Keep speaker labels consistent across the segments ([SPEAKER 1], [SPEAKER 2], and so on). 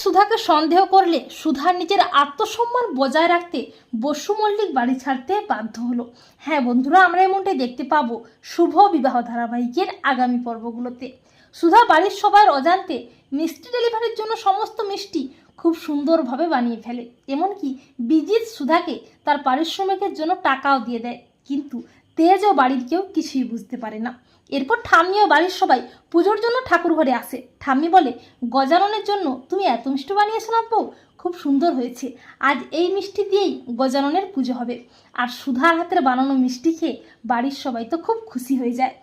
[SPEAKER 1] সুধাকে সন্দেহ করলে সুধা নিজের আত্মসম্মান বজায় রাখতে বসু মল্লিক বাড়ি ছাড়তে বাধ্য হলো। হ্যাঁ বন্ধুরা, আমরা এমনটাই দেখতে পাবো শুভ বিবাহ ধারাবাহিকের আগামী পর্বগুলোতে। সুধা বাড়ির সবার অজান্তে মিষ্টি ডেলিভারির জন্য সমস্ত মিষ্টি খুব সুন্দরভাবে বানিয়ে ফেলে। এমনকি বিজিৎ সুধাকে তার পারিশ্রমিকের জন্য টাকাও দিয়ে দেয়। কিন্তু তেজ ও বাড়ির কেউ কিছুই বুঝতে পারে না। এরপর ঠাম্মি ও বাড়ির সবাই পুজোর জন্য ঠাকুর ঘরে আসে। ঠাম্মি বলে, গজাননের জন্য তুমি এত মিষ্টি বানিয়েছো না বউ? খুব সুন্দর হয়েছে। আজ এই মিষ্টি দিয়েই গজাননের পুজো হবে। আর সুধার হাতের বানানো মিষ্টি খেয়ে বাড়ির সবাই তো খুব খুশি হয়ে যায়।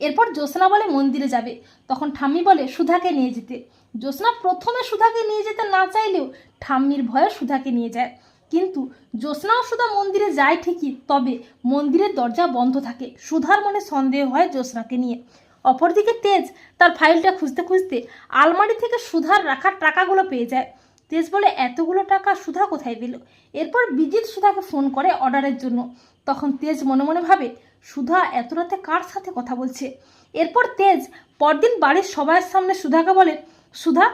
[SPEAKER 1] এরপর জ্যোৎস্না বলে মন্দিরে যাবে। তখন ঠাম্মি বলে, সুধাকে নিয়ে যেতে। জ্যোৎস্না প্রথমে সুধাকে নিয়ে যেতে না চাইলেও ঠাম্মির ভয়ে সুধাকে নিয়ে যায়। কিন্তু জ্যোৎস্নাও সুধা মন্দিরে যায় ঠিকই, তবে মন্দিরের দরজা বন্ধ থাকে। সুধার মনে সন্দেহ হয় জ্যোৎস্নাকে নিয়ে। অপরদিকে তেজ তার ফাইলটা খুঁজতে খুঁজতে আলমারি থেকে সুধার রাখার টাকাগুলো পেয়ে যায়। তেজ বলে, এতগুলো টাকা সুধা কোথায় পেল? এরপর বিজিৎ সুধাকে ফোন করে অর্ডারের জন্য। তখন তেজ মনে মনে ভাবে, সুধা এত রাতে কার সাথে কথা বলছে? এরপর তেজ পরদিন বাড়ির সবার সামনে সুধাকে বলে সুধা,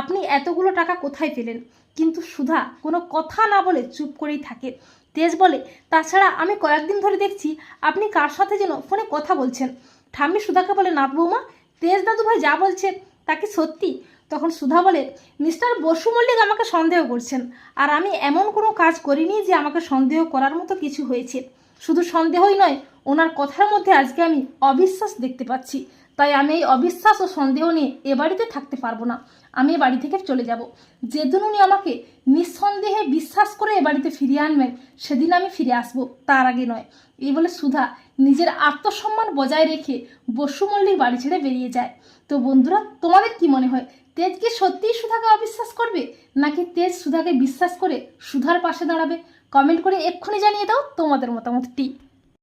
[SPEAKER 1] আপনি এতগুলো টাকা কোথায় পেলেন? কিন্তু সুধা, কোনো কথা না বলে চুপ করেই থাকে। তেজ বলে, তাছাড়া আমি কয়েকদিন ধরে দেখছি আপনি কার সাথে যেন ফোনে কথা বলছেন। ঠাম্মি সুধাকে বলে নাথ বৌমা, তেজ দাদু ভাই যা বলছে তা কি সত্যি? তখন সুধা বলে, মিস্টার বসু মল্লিক আমাকে সন্দেহ করছেন, আর আমি এমন কোনো কাজ করিনি যে আমাকে সন্দেহ করার মতো কিছু হয়েছে। শুধু সন্দেহই নয়, ওনার কথার মধ্যে আজকে আমি অবিশ্বাস দেখতে পাচ্ছি। তাই আমি এই অবিশ্বাস ও সন্দেহ নিয়ে এ বাড়িতে থাকতে পারব না। আমি এ বাড়ি থেকে চলে যাব। যেদিন উনি আমাকে নিঃসন্দেহে বিশ্বাস করে এ বাড়িতে ফিরিয়ে আনবেন, সেদিন আমি ফিরে আসব। তার আগে নয়। এই বলে সুধা নিজের আত্মসম্মান বজায় রেখে বসু মল্লিক বাড়ি ছেড়ে বেরিয়ে যায়। তো বন্ধুরা, তোমাদের কি মনে হয়, তেজ কি সত্যিই সুধাকে অবিশ্বাস করবে, নাকি তেজ সুধাকে বিশ্বাস করে সুধার পাশে দাঁড়াবে? কমেন্ট করে এক্ষুনি জানিয়ে দাও তোমাদের মতামতটি।